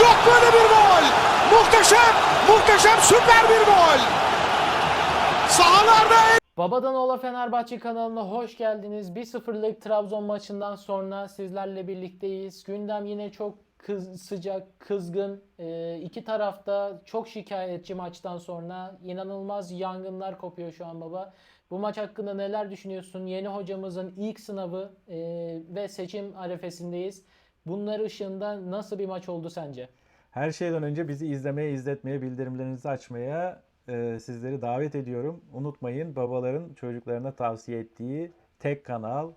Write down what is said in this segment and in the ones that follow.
Yok böyle bir gol. Muhteşem, muhteşem süper bir gol. Sahalarda Babadan Ola Fenerbahçe kanalına hoş geldiniz. 1-0'lık Trabzon maçından sonra sizlerle birlikteyiz. Gündem yine çok kız, sıcak, kızgın. Ee, iki tarafta çok şikayetçi maçtan sonra. inanılmaz yangınlar kopuyor şu an baba. Bu maç hakkında neler düşünüyorsun? Yeni hocamızın ilk sınavı e, ve seçim arefesindeyiz. Bunlar ışığında nasıl bir maç oldu sence? Her şeyden önce bizi izlemeye, izletmeye, bildirimlerinizi açmaya e, sizleri davet ediyorum. Unutmayın babaların çocuklarına tavsiye ettiği tek kanal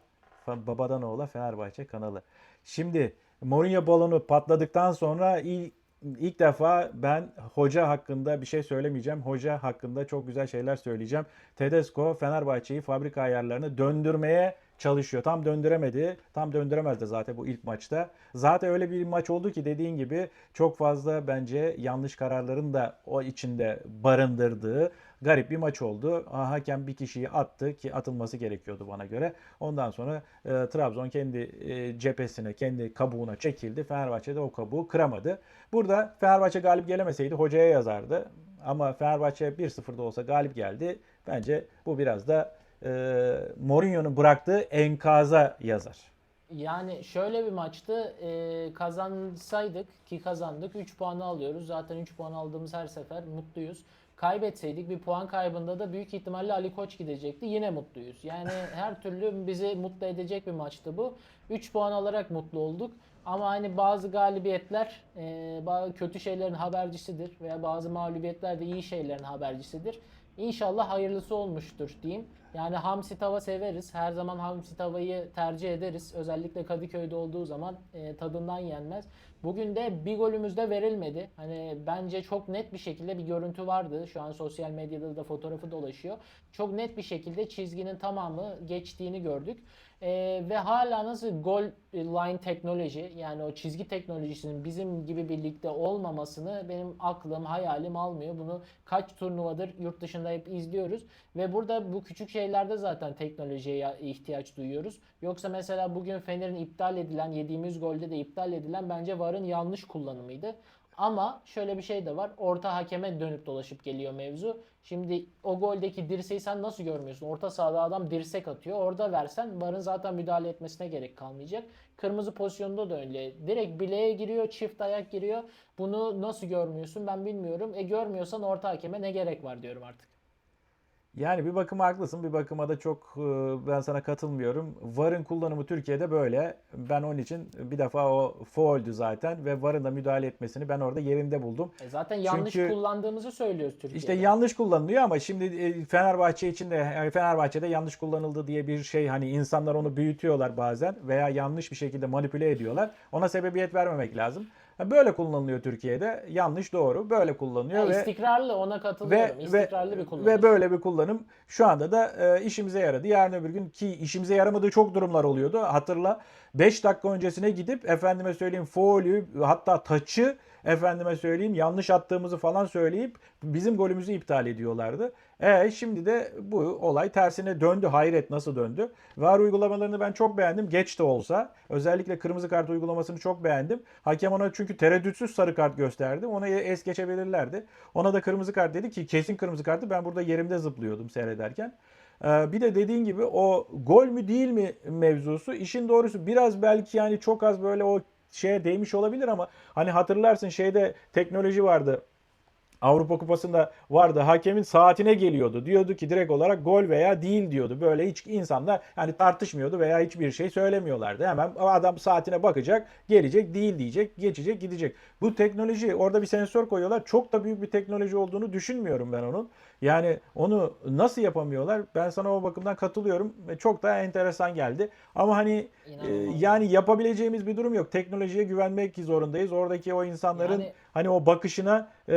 Babadan Oğla Fenerbahçe kanalı. Şimdi Mourinho balonu patladıktan sonra ilk, ilk defa ben hoca hakkında bir şey söylemeyeceğim. Hoca hakkında çok güzel şeyler söyleyeceğim. Tedesco Fenerbahçe'yi fabrika ayarlarını döndürmeye çalışıyor. Tam döndüremedi. Tam döndüremezdi zaten bu ilk maçta. Zaten öyle bir maç oldu ki dediğin gibi çok fazla bence yanlış kararların da o içinde barındırdığı garip bir maç oldu. Ha, Hakem bir kişiyi attı ki atılması gerekiyordu bana göre. Ondan sonra e, Trabzon kendi e, cephesine, kendi kabuğuna çekildi. Fenerbahçe de o kabuğu kıramadı. Burada Fenerbahçe galip gelemeseydi hocaya yazardı. Ama Fenerbahçe 1-0'da olsa galip geldi. Bence bu biraz da e, Mourinho'nun bıraktığı enkaza yazar. Yani şöyle bir maçtı. Ee, kazansaydık ki kazandık 3 puanı alıyoruz. Zaten 3 puan aldığımız her sefer mutluyuz. Kaybetseydik bir puan kaybında da büyük ihtimalle Ali Koç gidecekti. Yine mutluyuz. Yani her türlü bizi mutlu edecek bir maçtı bu. 3 puan alarak mutlu olduk. Ama hani bazı galibiyetler e, bazı kötü şeylerin habercisidir veya bazı mağlubiyetler de iyi şeylerin habercisidir. İnşallah hayırlısı olmuştur diyeyim. Yani hamsi tava severiz. Her zaman hamsi tavayı tercih ederiz. Özellikle Kadıköy'de olduğu zaman e, tadından yenmez. Bugün de bir golümüz de verilmedi. Hani bence çok net bir şekilde bir görüntü vardı. Şu an sosyal medyada da fotoğrafı dolaşıyor. Çok net bir şekilde çizginin tamamı geçtiğini gördük. E, ve hala nasıl gol line teknoloji yani o çizgi teknolojisinin bizim gibi birlikte olmamasını benim aklım hayalim almıyor. Bunu kaç turnuvadır yurt dışında hep izliyoruz ve burada bu küçük şeylerde zaten teknolojiye ihtiyaç duyuyoruz. Yoksa mesela bugün Fener'in iptal edilen yediğimiz golde de iptal edilen bence VAR'ın yanlış kullanımıydı. Ama şöyle bir şey de var. Orta hakeme dönüp dolaşıp geliyor mevzu. Şimdi o goldeki dirseği sen nasıl görmüyorsun? Orta sahada adam dirsek atıyor. Orada versen VAR'ın zaten müdahale etmesine gerek kalmayacak. Kırmızı pozisyonda da öyle. Direkt bileğe giriyor, çift ayak giriyor. Bunu nasıl görmüyorsun ben bilmiyorum. E görmüyorsan orta hakeme ne gerek var diyorum artık. Yani bir bakıma haklısın, bir bakıma da çok e, ben sana katılmıyorum. VAR'ın kullanımı Türkiye'de böyle. Ben onun için bir defa o fauldü zaten ve VAR'ın da müdahale etmesini ben orada yerinde buldum. E zaten yanlış Çünkü- kullandığımızı söylüyoruz Türkiye'de. İşte yanlış kullanılıyor ama şimdi e, Fenerbahçe için de yani Fenerbahçe'de yanlış kullanıldı diye bir şey hani insanlar onu büyütüyorlar bazen veya yanlış bir şekilde manipüle ediyorlar. Ona sebebiyet vermemek lazım. Böyle kullanılıyor Türkiye'de. Yanlış doğru. Böyle kullanılıyor Ya ve istikrarlı ona katılıyorum. ve, İstikrarlı bir kullanım. ve böyle bir kullanım şu anda da e, işimize yaradı. Yarın öbür gün ki işimize yaramadığı çok durumlar oluyordu. Hatırla 5 dakika öncesine gidip efendime söyleyeyim faulü hatta taçı efendime söyleyeyim yanlış attığımızı falan söyleyip bizim golümüzü iptal ediyorlardı. E şimdi de bu olay tersine döndü. Hayret nasıl döndü? VAR uygulamalarını ben çok beğendim. Geç de olsa. Özellikle kırmızı kart uygulamasını çok beğendim. Hakem ona çünkü tereddütsüz sarı kart gösterdi. Ona es geçebilirlerdi. Ona da kırmızı kart dedi ki kesin kırmızı kartı. Ben burada yerimde zıplıyordum seyrederken. Ee, Bir de dediğin gibi o gol mü değil mi mevzusu işin doğrusu biraz belki yani çok az böyle o şeye değmiş olabilir ama hani hatırlarsın şeyde teknoloji vardı. Avrupa Kupası'nda vardı. Hakemin saatine geliyordu. Diyordu ki direkt olarak gol veya değil diyordu. Böyle hiç insanlar hani tartışmıyordu veya hiçbir şey söylemiyorlardı. Hemen adam saatine bakacak, gelecek, değil diyecek, geçecek, gidecek. Bu teknoloji orada bir sensör koyuyorlar. Çok da büyük bir teknoloji olduğunu düşünmüyorum ben onun. Yani onu nasıl yapamıyorlar? Ben sana o bakımdan katılıyorum ve çok da enteresan geldi. Ama hani e, yani yapabileceğimiz bir durum yok. Teknolojiye güvenmek zorundayız. Oradaki o insanların Yani- hani o bakışına, e,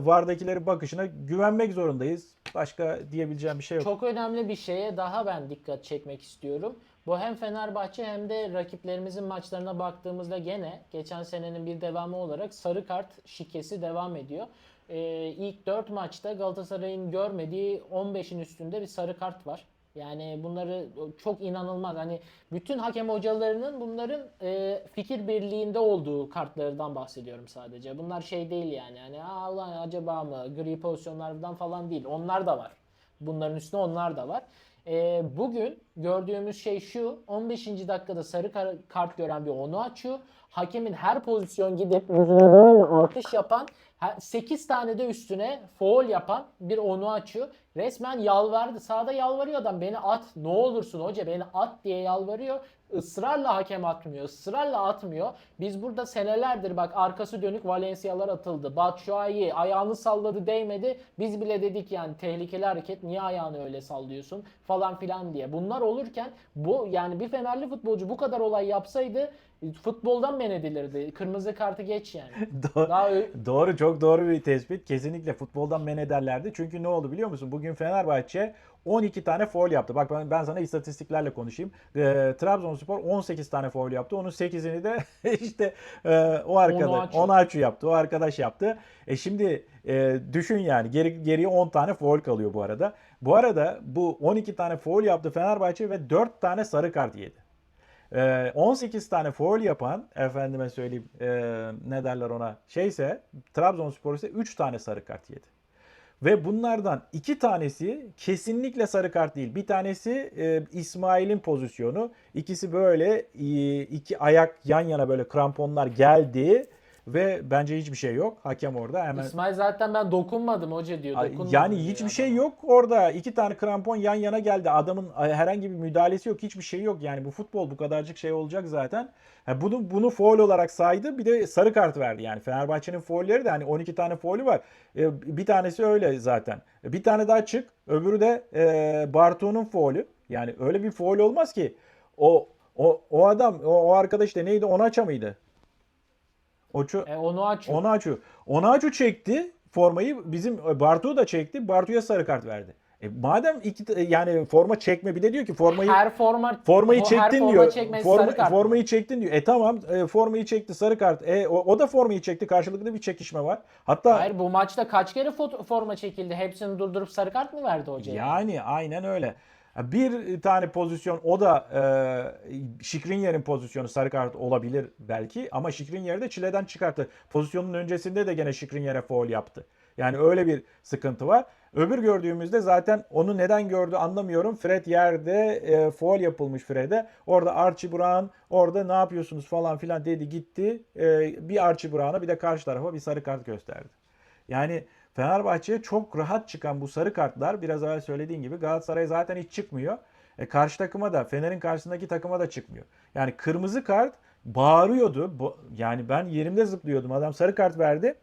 vardakilerin bakışına güvenmek zorundayız. Başka diyebileceğim bir şey yok. Çok önemli bir şeye daha ben dikkat çekmek istiyorum. Bu hem Fenerbahçe hem de rakiplerimizin maçlarına baktığımızda gene geçen senenin bir devamı olarak sarı kart şikesi devam ediyor. Ee, ilk 4 maçta Galatasaray'ın görmediği 15'in üstünde bir sarı kart var. Yani bunları çok inanılmaz. Hani bütün hakem hocalarının bunların e, fikir birliğinde olduğu kartlardan bahsediyorum sadece. Bunlar şey değil yani. Hani Aa, ulan acaba mı gri pozisyonlardan falan değil. Onlar da var. Bunların üstüne onlar da var. E, bugün gördüğümüz şey şu. 15. dakikada sarı kar- kart gören bir onu açıyor. Hakemin her pozisyon gidip alkış yapan 8 tane de üstüne foul yapan bir onu açıyor. Resmen yalvardı. Sağda yalvarıyor adam. Beni at. Ne olursun hoca beni at diye yalvarıyor. Israrla hakem atmıyor. ısrarla atmıyor. Biz burada senelerdir bak arkası dönük Valencia'lar atıldı. Batshuayi ayağını salladı değmedi. Biz bile dedik yani tehlikeli hareket niye ayağını öyle sallıyorsun falan filan diye. Bunlar olurken bu yani bir Fenerli futbolcu bu kadar olay yapsaydı futboldan men edilirdi. Kırmızı kartı geç yani. Do- Daha Doğru çok doğru bir tespit. Kesinlikle futboldan men ederlerdi. Çünkü ne oldu biliyor musun? Bugün Fenerbahçe 12 tane foul yaptı. Bak ben, ben sana istatistiklerle konuşayım. Ee, Trabzonspor 18 tane foul yaptı. Onun 8'ini de işte e, o arkadaş. Onuachu yaptı. O arkadaş yaptı. E şimdi e, düşün yani geri, geriye 10 tane foul kalıyor bu arada. Bu arada bu 12 tane foul yaptı Fenerbahçe ve 4 tane sarı kart yedi. Ee, 18 tane foul yapan efendime söyleyeyim e, ne derler ona şeyse Trabzonspor ise 3 tane sarı kart yedi. Ve bunlardan iki tanesi kesinlikle sarı kart değil. Bir tanesi e, İsmail'in pozisyonu. İkisi böyle e, iki ayak yan yana böyle kramponlar geldi ve bence hiçbir şey yok. Hakem orada hemen İsmail zaten ben dokunmadım hoca diyor. Dokunmadım Yani diyor hiçbir adam. şey yok orada. İki tane krampon yan yana geldi. Adamın herhangi bir müdahalesi yok. Hiçbir şey yok. Yani bu futbol bu kadarcık şey olacak zaten. Ha, bunu bunu foul olarak saydı. Bir de sarı kart verdi. Yani Fenerbahçe'nin faulleri de hani 12 tane faulü var. E, bir tanesi öyle zaten. E, Bir tane daha çık. Öbürü de e, Bartu'nun faulü. Yani öyle bir faul olmaz ki. O o o adam o, o arkadaş da neydi? Onaça mıydı? Oçu E, onu aç. Onaçu. Onaçu çekti formayı. Bizim Bartu da çekti. Bartu'ya sarı kart verdi. E madem iki yani forma çekme bir de diyor ki formayı her forma formayı çektin forma diyor. Forma- formayı çektin diyor. E tamam e, formayı çekti sarı kart. E o, o da formayı çekti. Karşılıklı bir çekişme var. Hatta Hayır bu maçta kaç kere fo- forma çekildi? Hepsini durdurup sarı kart mı verdi hoca? Yani aynen öyle. Bir tane pozisyon o da e, Şikrinyer'in pozisyonu sarı kart olabilir belki ama Şikrinyer de çileden çıkarttı. Pozisyonun öncesinde de gene Şikrinyer'e foul yaptı. Yani öyle bir sıkıntı var. Öbür gördüğümüzde zaten onu neden gördü anlamıyorum. Fred yerde e, foul yapılmış Fred'e. Orada Archie Brown orada ne yapıyorsunuz falan filan dedi gitti. E, bir Archie Brown'a bir de karşı tarafa bir sarı kart gösterdi. Yani Fenerbahçe'ye çok rahat çıkan bu sarı kartlar biraz evvel söylediğin gibi Galatasaray zaten hiç çıkmıyor. E, karşı takıma da Fener'in karşısındaki takıma da çıkmıyor. Yani kırmızı kart bağırıyordu. Yani ben yerimde zıplıyordum. Adam sarı kart verdi.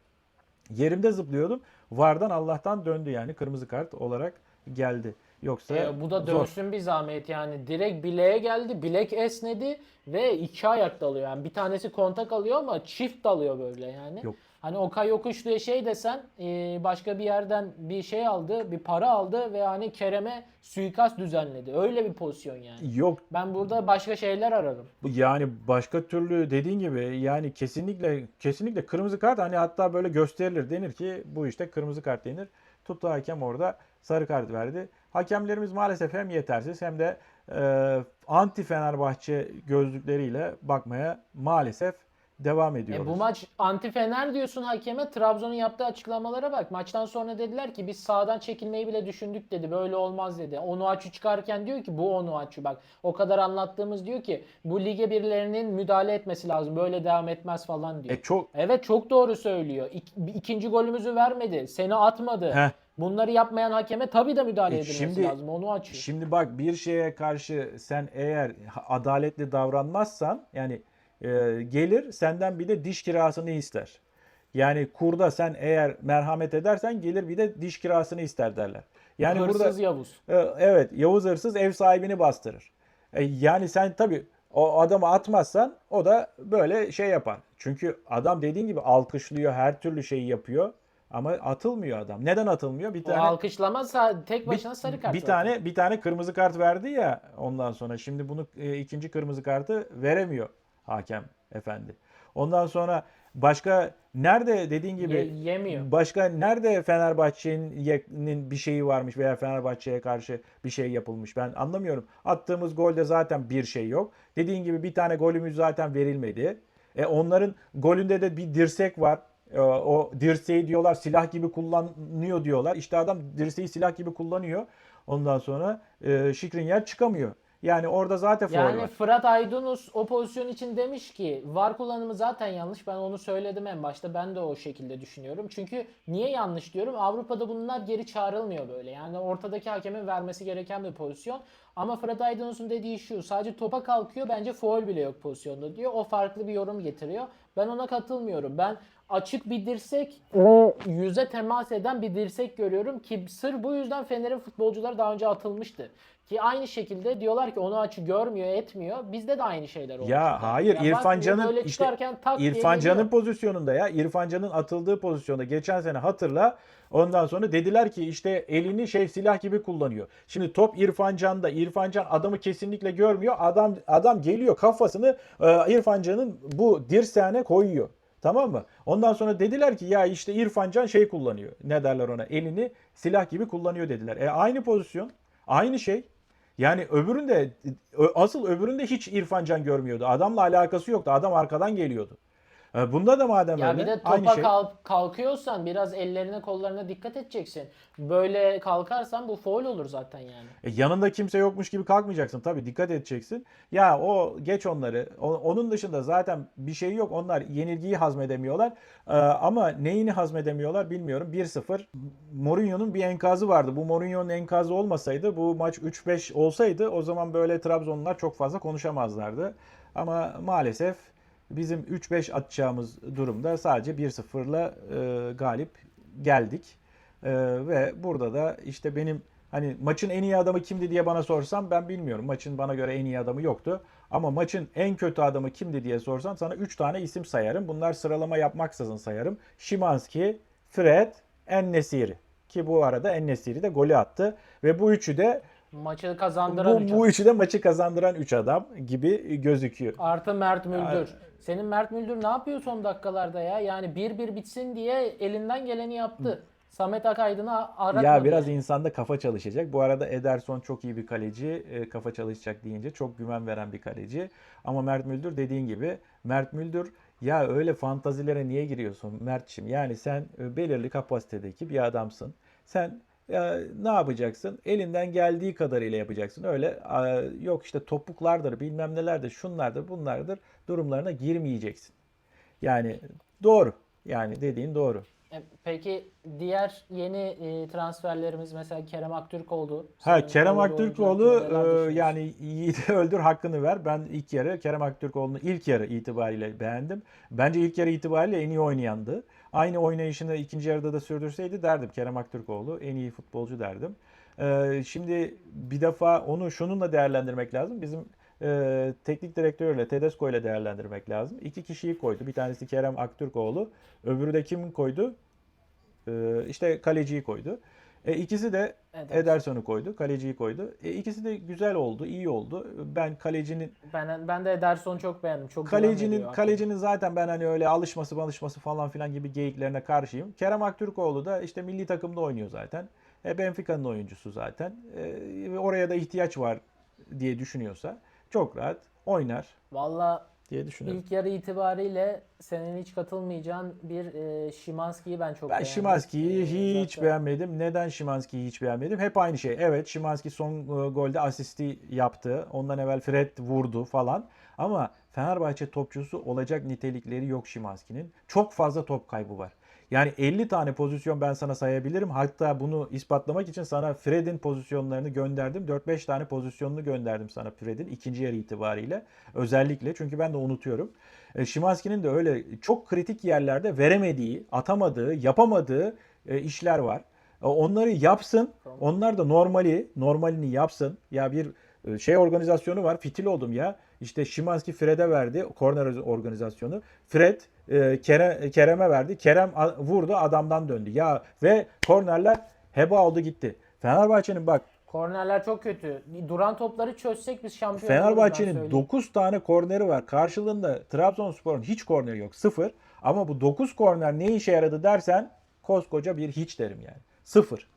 Yerimde zıplıyordum. Vardan Allah'tan döndü yani kırmızı kart olarak geldi. Yoksa E, bu da zor. dönsün bir zahmet yani. Direkt bileğe geldi. Bilek esnedi ve iki ayak dalıyor. Yani bir tanesi kontak alıyor ama çift dalıyor böyle yani. Yok. Hani Okay Yokuş diye şey desen e, başka bir yerden bir şey aldı, bir para aldı ve hani Kerem'e suikast düzenledi. Öyle bir pozisyon yani. Yok Ben burada başka şeyler ararım. Yani başka türlü dediğin gibi yani kesinlikle kesinlikle kırmızı kart hani hatta böyle gösterilir denir ki bu işte kırmızı kart denir. Tuttu hakem orada sarı kart verdi. Hakemlerimiz maalesef hem yetersiz hem de e, anti Fenerbahçe gözlükleriyle bakmaya maalesef devam E ediyoruz. bu maç anti Fener diyorsun hakeme. Trabzon'un yaptığı açıklamalara bak. Maçtan sonra dediler ki biz sağdan çekilmeyi bile düşündük dedi. Böyle olmaz dedi. Onuachu çıkarken diyor ki bu Onuachu bak. O kadar anlattığımız diyor ki bu lige birilerinin müdahale etmesi lazım. Böyle devam etmez falan diyor. E çok Evet çok doğru söylüyor. İk, ikinci golümüzü vermedi. Seni atmadı. Heh. Bunları yapmayan hakeme tabii de müdahale E edilmesi şimdi- lazım. Onu açıyor. Şimdi bak bir şeye karşı sen eğer adaletli davranmazsan yani e, gelir senden bir de diş kirasını ister. Yani kurda sen eğer merhamet edersen gelir bir de diş kirasını ister derler. Yani Hırsız burada Yavuz. e, evet Yavuz hırsız ev sahibini bastırır. E, yani sen tabii o adamı atmazsan o da böyle şey yapar. Çünkü adam dediğin gibi alkışlıyor, her türlü şeyi yapıyor ama atılmıyor adam. Neden atılmıyor? Bir O tane alkışlama sa- tek başına sarı kart. bir zaten. tane bir tane kırmızı kart verdi ya ondan sonra şimdi bunu e, ikinci kırmızı kartı veremiyor hakem efendi. Ondan sonra başka nerede dediğin gibi Ye- yemiyor. Başka nerede Fenerbahçe'nin bir şeyi varmış veya Fenerbahçe'ye karşı bir şey yapılmış ben anlamıyorum. Attığımız golde zaten bir şey yok. Dediğin gibi bir tane golümüz zaten verilmedi. E onların golünde de bir dirsek var. E, o dirseği diyorlar silah gibi kullanıyor diyorlar. İşte adam dirseği silah gibi kullanıyor. Ondan sonra e, Şikrinyar çıkamıyor. Yani orada zaten faul Yani var. Fırat Aydınus o pozisyon için demiş ki var kullanımı zaten yanlış. Ben onu söyledim en başta. Ben de o şekilde düşünüyorum. Çünkü niye yanlış diyorum? Avrupa'da bunlar geri çağrılmıyor böyle. Yani ortadaki hakemin vermesi gereken bir pozisyon. Ama Fırat Aydınus'un dediği şu. Sadece topa kalkıyor. Bence foul bile yok pozisyonda diyor. O farklı bir yorum getiriyor. Ben ona katılmıyorum. Ben açık bir dirsek ve yüze temas eden bir dirsek görüyorum ki sır bu yüzden Fener'in futbolcuları daha önce atılmıştı. Ki aynı şekilde diyorlar ki onu açı görmüyor, etmiyor. Bizde de aynı şeyler olmuş. Ya hayır bak, İrfan Can'ın işte İrfan. Can'ın pozisyonunda ya İrfan Can'ın atıldığı pozisyonda geçen sene hatırla. Ondan sonra dediler ki işte elini şey silah gibi kullanıyor. Şimdi top İrfan Can'da. İrfan Can adamı kesinlikle görmüyor. Adam adam geliyor kafasını e, İrfan Can'ın bu dirseğine koyuyor. Tamam mı? Ondan sonra dediler ki ya işte İrfan Can şey kullanıyor. Ne derler ona? Elini silah gibi kullanıyor dediler. E aynı pozisyon. Aynı şey. Yani öbüründe ö- asıl öbüründe hiç İrfan Can görmüyordu. Adamla alakası yoktu. Adam arkadan geliyordu. E, Bunda da madem Ya öyle bir de aynı topa şey. kalk- kalkıyorsan biraz ellerine kollarına dikkat edeceksin. Böyle kalkarsan bu foul olur zaten yani. E, yanında kimse yokmuş gibi kalkmayacaksın. Tabii dikkat edeceksin. Ya o geç onları. O- onun dışında zaten bir şey yok. Onlar yenilgiyi hazmedemiyorlar. E, ama neyini hazmedemiyorlar bilmiyorum. 1-0. Mourinho'nun bir enkazı vardı. Bu Mourinho'nun enkazı olmasaydı bu maç 3-5 olsaydı o zaman böyle Trabzonlular çok fazla konuşamazlardı. Ama maalesef bizim 3-5 atacağımız durumda sadece 1-0'la e, galip geldik. Ee, ve burada da işte benim hani maçın en iyi adamı kimdi diye bana sorsam ben bilmiyorum. Maçın bana göre en iyi adamı yoktu. Ama maçın en kötü adamı kimdi diye sorsam sana 3 tane isim sayarım. Bunlar sıralama yapmaksızın sayarım. Şimanski, Fred, Ennesiri. Ki bu arada Ennesiri de golü attı. Ve bu üçü de Maçı kazandıran üç bu, bu üçü de maçı kazandıran 3 adam gibi gözüküyor. Artı Mert Müldür. Senin Mert Müldür ne yapıyor son dakikalarda ya? Yani 1-1 bitsin diye elinden geleni yaptı. Samet Akaydın'ı aratmadı. Ya biraz insanda kafa çalışacak. Bu arada Ederson çok iyi bir kaleci. E, kafa çalışacak deyince çok güven veren bir kaleci. Ama Mert Müldür dediğin gibi Mert Müldür ya öyle fantazilere niye giriyorsun Mert'çim? Yani sen e, belirli kapasitedeki bir adamsın. Sen ya, ne yapacaksın? Elinden geldiği kadarıyla yapacaksın. Öyle yok işte topuklardır bilmem nelerdir şunlardır bunlardır durumlarına girmeyeceksin. Yani doğru. Yani dediğin doğru. E, Peki diğer yeni e, transferlerimiz mesela Kerem Aktürk oldu. Ha Kerem Aktürkoğlu e, yani Yiğit'i öldür hakkını ver. Ben ilk yarı Kerem Aktürkoğlu'nu ilk yarı itibariyle beğendim. Bence ilk yarı itibariyle en iyi oynayandı. Aynı oynayışını ikinci yarıda da sürdürseydi derdim Kerem Aktürkoğlu en iyi futbolcu derdim. E, şimdi bir defa onu şununla değerlendirmek lazım. Bizim e, teknik direktörle Tedesco ile değerlendirmek lazım. İki kişiyi koydu. Bir tanesi Kerem Aktürkoğlu. Öbürü de kim koydu? E, işte kaleciyi koydu. E, ikisi de Ederson. Ederson'u koydu, kaleciyi koydu. E, ikisi de güzel oldu, iyi oldu. Ben kalecinin Ben, ben de Ederson'u çok beğendim. Çok kalecinin kalecinin zaten ben hani öyle alışması, alışması falan filan gibi geyiklerine karşıyım. Kerem Aktürkoğlu da işte milli takımda oynuyor zaten. E, Benfica'nın oyuncusu zaten. E, oraya da ihtiyaç var diye düşünüyorsa çok rahat oynar Valla diye düşünüyorum. ilk yarı itibariyle senin hiç katılmayacağın bir e, Şimanski'yi ben çok Ben beğendim. Şimanski'yi E, hiç zaten- beğenmedim. Neden Şimanski'yi hiç beğenmedim? Hep aynı şey. Evet Şimanski son e, golde asisti yaptı. Ondan evvel Fred vurdu falan. Ama Fenerbahçe topçusu olacak nitelikleri yok Şimanski'nin. Çok fazla top kaybı var. Yani 50 tane pozisyon ben sana sayabilirim. Hatta bunu ispatlamak için sana Fred'in pozisyonlarını gönderdim. 4-5 tane pozisyonunu gönderdim sana Fred'in ikinci yarı itibariyle. Özellikle çünkü ben de unutuyorum. E, Şimanski'nin de öyle çok kritik yerlerde veremediği, atamadığı, yapamadığı e, işler var. E, Onları yapsın. Onlar da normali, normalini yapsın. Ya bir e, şey organizasyonu var. Fitil oldum ya. İşte Şimanski Fred'e verdi. Korner organizasyonu. Fred e, Kerem, Kerem'e verdi. Kerem vurdu adamdan döndü. Ya ve kornerler heba oldu gitti. Fenerbahçe'nin bak Kornerler çok kötü. Duran topları çözsek biz şampiyon Fenerbahçe'nin söyleyeyim. 9 tane korneri var. Karşılığında Trabzonspor'un hiç korneri yok. 0. Ama bu 9 korner ne işe yaradı dersen koskoca bir hiç derim yani. 0.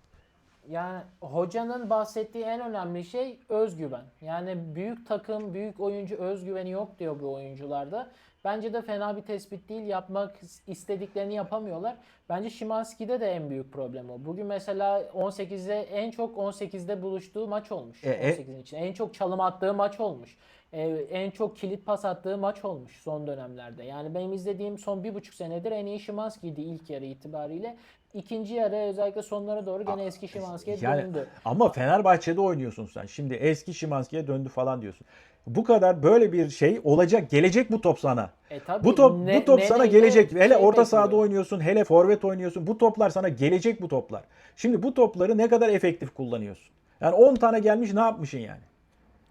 Yani hocanın bahsettiği en önemli şey özgüven. Yani büyük takım, büyük oyuncu özgüveni yok diyor bu oyuncularda. Bence de fena bir tespit değil. Yapmak istediklerini yapamıyorlar. Bence Şimanski'de de en büyük problem o. Bugün mesela 18'de en çok 18'de buluştuğu maç olmuş. E, e- 18'in için. En çok çalım attığı maç olmuş. E, en çok kilit pas attığı maç olmuş son dönemlerde. Yani benim izlediğim son bir buçuk senedir en iyi Şimanski'ydi ilk yarı itibariyle. İkinci yarı özellikle sonlara doğru gene eski Şimanski'ye Yani döndü. ama Fenerbahçe'de oynuyorsun sen. Şimdi eski Şimanski'ye döndü falan diyorsun. Bu kadar böyle bir şey olacak. Gelecek bu top sana. E tabii, Bu top ne- bu top sana neyle gelecek. Hele şey orta sahada oynuyorsun, hele forvet oynuyorsun. Bu toplar sana gelecek bu toplar. Şimdi bu topları ne kadar efektif kullanıyorsun? Yani 10 tane gelmiş ne yapmışsın yani?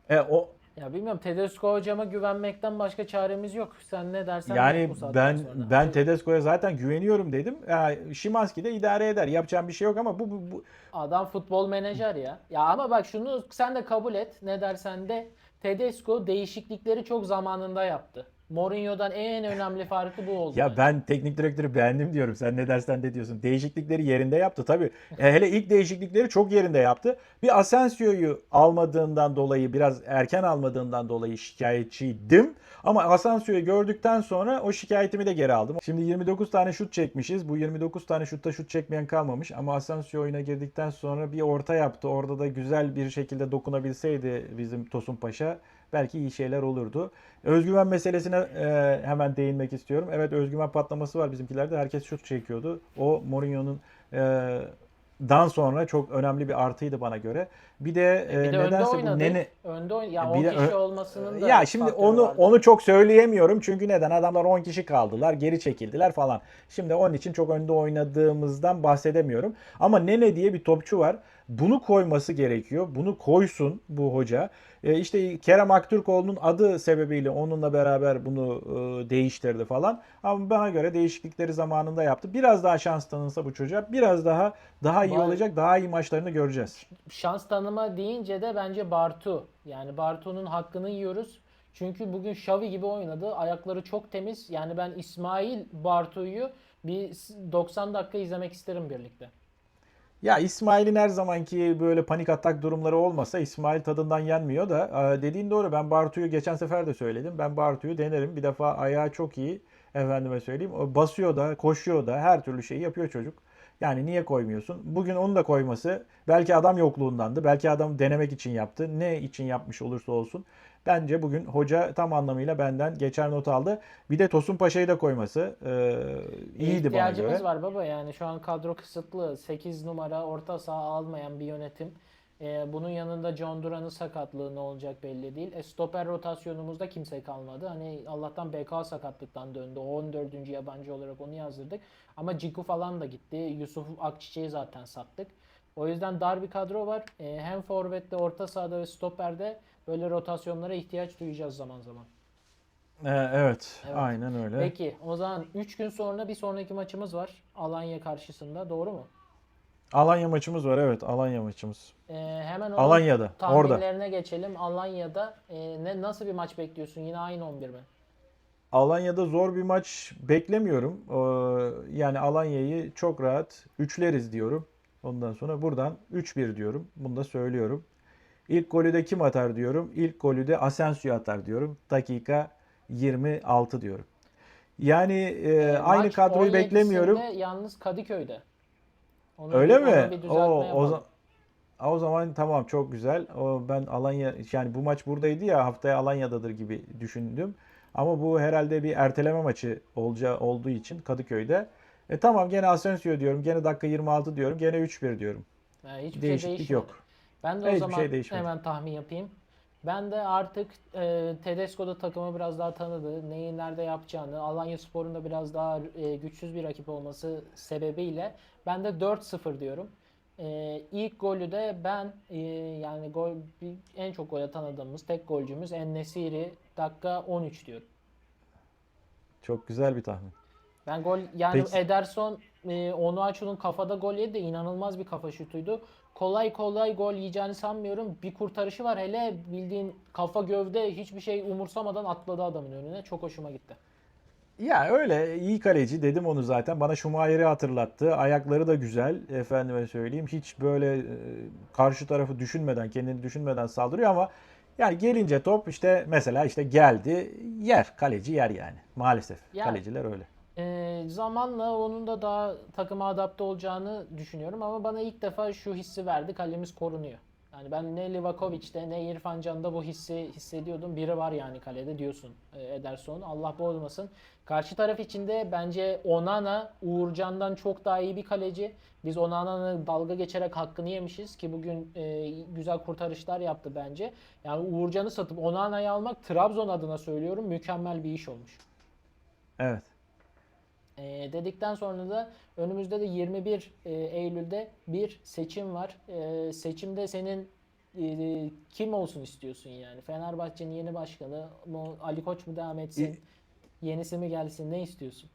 E o Ya bilmiyorum Tedesco hocama güvenmekten başka çaremiz yok. Sen ne dersen de yani saatten ben sonra. ben Tedesco'ya zaten güveniyorum dedim. Ya, Şimanski de idare eder. Yapacağım bir şey yok ama bu, bu, bu Adam futbol menajer ya. Ya ama bak şunu sen de kabul et. Ne dersen de Tedesco değişiklikleri çok zamanında yaptı. Mourinho'dan en önemli farkı bu oldu. Ya ben teknik direktörü beğendim diyorum. Sen ne dersen de diyorsun. Değişiklikleri yerinde yaptı tabii. E, hele ilk değişiklikleri çok yerinde yaptı. Bir Asensio'yu almadığından dolayı biraz erken almadığından dolayı şikayetçiydim. Ama Asensio'yu gördükten sonra o şikayetimi de geri aldım. Şimdi 29 tane şut çekmişiz. Bu 29 tane şutta şut çekmeyen kalmamış. Ama Asensio oyuna girdikten sonra bir orta yaptı. Orada da güzel bir şekilde dokunabilseydi bizim Tosun Paşa belki iyi şeyler olurdu. Özgüven meselesine e, hemen değinmek istiyorum. Evet özgüven patlaması var bizimkilerde. Herkes şut çekiyordu. O Mourinho'nun e, dan sonra çok önemli bir artıydı bana göre. Bir de, e, bir de önde nedense bu oynadı. nene Önde oyn ya Bir 10 de kişi olmasının da ya şimdi onu vardı. onu çok söyleyemiyorum çünkü neden adamlar 10 kişi kaldılar, geri çekildiler falan. Şimdi onun için çok önde oynadığımızdan bahsedemiyorum. Ama Nene diye bir topçu var. Bunu koyması gerekiyor. Bunu koysun bu hoca. E, işte Kerem Aktürkoğlu'nun adı sebebiyle onunla beraber bunu e, değiştirdi falan. Ama bana göre değişiklikleri zamanında yaptı. Biraz daha şans tanınsa bu çocuğa biraz daha daha iyi Var- olacak. Daha iyi maçlarını göreceğiz. şans tanıma deyince de bence Bartu. Yani Bartu'nun hakkını yiyoruz. Çünkü bugün Xavi gibi oynadı. Ayakları çok temiz. Yani ben İsmail Bartu'yu bir 90 dakika izlemek isterim birlikte. Ya İsmail'in her zamanki böyle panik atak durumları olmasa İsmail tadından yenmiyor da e, dediğin doğru. Ben Bartu'yu geçen sefer de söyledim. Ben Bartu'yu denerim. Bir defa ayağı çok iyi. Efendime söyleyeyim. Basıyor da, koşuyor da her türlü şeyi yapıyor çocuk. Yani niye koymuyorsun? Bugün onu da koyması belki adam yokluğundandı. Belki adam denemek için yaptı. Ne için yapmış olursa olsun. Bence bugün hoca tam anlamıyla benden geçer not aldı. Bir de Tosun Paşa'yı da koyması e, iyiydi bana İhtiyacımız göre. var baba yani şu an kadro kısıtlı. 8 numara orta saha almayan bir yönetim. Ee, bunun yanında John Duran'ın sakatlığı ne olacak belli değil. E, stoper rotasyonumuzda kimse kalmadı. Hani Allah'tan BK sakatlıktan döndü. O 14. yabancı olarak onu yazdırdık. Ama Ciku falan da gitti. Yusuf Akçiçek'i zaten sattık. O yüzden dar bir kadro var. Ee, hem forvette, orta sahada ve stoperde böyle rotasyonlara ihtiyaç duyacağız zaman zaman. E, evet, Evet. aynen öyle. Peki o zaman 3 gün sonra bir sonraki maçımız var. Alanya karşısında doğru mu? Alanya maçımız var evet Alanya maçımız. Ee, hemen onun Alanya'da orada. tahminlerine geçelim. Alanya'da e, ne nasıl bir maç bekliyorsun? Yine aynı 11 mi? Alanya'da zor bir maç beklemiyorum. Ee, yani Alanya'yı çok rahat üçleriz diyorum. Ondan sonra buradan 3-1 diyorum. Bunu da söylüyorum. İlk golü de kim atar diyorum. İlk golü de Asensio atar diyorum. Dakika 26 diyorum. Yani e, Ee, aynı kadroyu 17'sinde beklemiyorum. Yalnız Kadıköy'de. Onu Öyle bir- mi? O, o, yapalım. za- o zaman tamam çok güzel. O ben Alanya yani bu maç buradaydı ya haftaya Alanya'dadır gibi düşündüm. Ama bu herhalde bir erteleme maçı olacağı olduğu için Kadıköy'de. E tamam gene Asensio diyorum. Gene dakika 26 diyorum. Gene 3-1 diyorum. Yani hiçbir şey Değişiklik değişmedi. yok. Ben de o Hiçbir zaman şey değişmedi. hemen tahmin yapayım. Ben de artık e, Tedesco da takımı biraz daha tanıdı. Neyi nerede yapacağını, Alanya Spor'un da biraz daha e, güçsüz bir rakip olması sebebiyle ben de 4-0 diyorum. E, ilk golü de ben e, yani gol bir, en çok gol tanıdığımız tek golcümüz En-Nesyri dakika 13 diyorum. Çok güzel bir tahmin. Ben gol yani Peki. Ederson e, Onuachu'nun kafada gol yedi de inanılmaz bir kafa şutuydu. Kolay kolay gol yiyeceğini sanmıyorum. Bir kurtarışı var hele bildiğin kafa gövde hiçbir şey umursamadan atladı adamın önüne. Çok hoşuma gitti. Ya öyle iyi kaleci dedim onu zaten. Bana Schumacher'i hatırlattı. Ayakları da güzel efendime söyleyeyim. Hiç böyle e, karşı tarafı düşünmeden, kendini düşünmeden saldırıyor ama yani gelince top işte mesela işte geldi yer. Kaleci yer yani. Maalesef. Ya- Kaleciler öyle. Ee, zamanla onun da daha takıma adapte olacağını düşünüyorum ama bana ilk defa şu hissi verdi kalemiz korunuyor. Yani ben ne Livakovic'te ne İrfan Can'da bu hissi hissediyordum. Biri var yani kalede diyorsun e, Ederson. Allah bozmasın. Karşı taraf içinde bence Onana Uğurcan'dan çok daha iyi bir kaleci. Biz Onana'nın dalga geçerek hakkını yemişiz ki bugün e, güzel kurtarışlar yaptı bence. Yani Uğurcan'ı satıp Onana'yı almak Trabzon adına söylüyorum mükemmel bir iş olmuş. Evet. Ee, dedikten sonra da önümüzde de 21 e, Eylül'de bir seçim var. Ee, seçimde senin e, kim olsun istiyorsun yani? Fenerbahçe'nin yeni başkanı mı, Ali Koç mu devam etsin? Yenisi mi gelsin? Ne istiyorsun?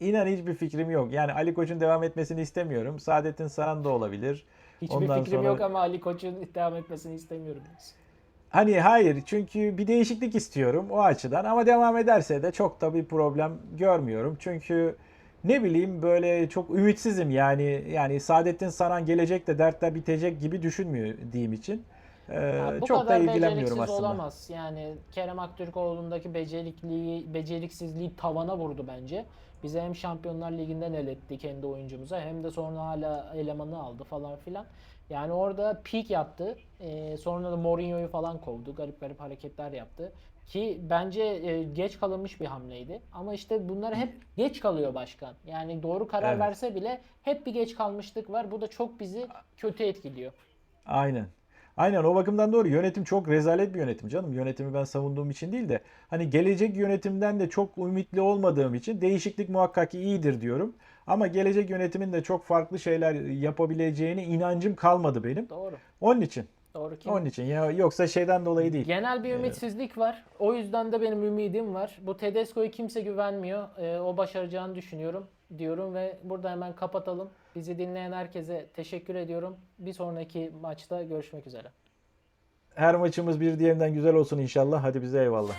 İnan hiçbir fikrim yok. Yani Ali Koç'un devam etmesini istemiyorum. Saadettin Saran da olabilir. Hiçbir Ondan fikrim sonra- yok ama Ali Koç'un devam etmesini istemiyorum. Hani hayır çünkü bir değişiklik istiyorum o açıdan ama devam ederse de çok da bir problem görmüyorum. Çünkü ne bileyim böyle çok ümitsizim yani yani Saadettin Saran gelecek de dertler bitecek gibi düşünmüyor diyeyim için. Ee, Ya bu çok da kadar ilgilenmiyorum beceriksiz aslında. olamaz. Yani Kerem Aktürkoğlu'ndaki becerikliği, beceriksizliği tavana vurdu bence. Bize hem Şampiyonlar Ligi'nden el etti kendi oyuncumuza hem de sonra hala elemanı aldı falan filan. Yani orada peak yaptı. Ee, sonra da Mourinho'yu falan kovdu. Garip garip hareketler yaptı. Ki bence e, geç kalınmış bir hamleydi. Ama işte bunlar hep geç kalıyor başkan. Yani doğru karar Evet. verse bile hep bir geç kalmışlık var. Bu da çok bizi kötü etkiliyor. Aynen. Aynen o bakımdan doğru. Yönetim çok rezalet bir yönetim canım. Yönetimi ben savunduğum için değil de hani gelecek yönetimden de çok ümitli olmadığım için değişiklik muhakkak ki iyidir diyorum. Ama gelecek yönetimin de çok farklı şeyler yapabileceğine inancım kalmadı benim. Doğru. Onun için. Doğru. Kim? Onun için ya yoksa şeyden dolayı değil. Genel bir ümitsizlik var. O yüzden de benim ümidim var. Bu Tedesco'yu kimse güvenmiyor. Ee, o başaracağını düşünüyorum diyorum ve burada hemen kapatalım. Bizi dinleyen herkese teşekkür ediyorum. Bir sonraki maçta görüşmek üzere. Her maçımız bir diğerinden güzel olsun inşallah. Hadi bize eyvallah.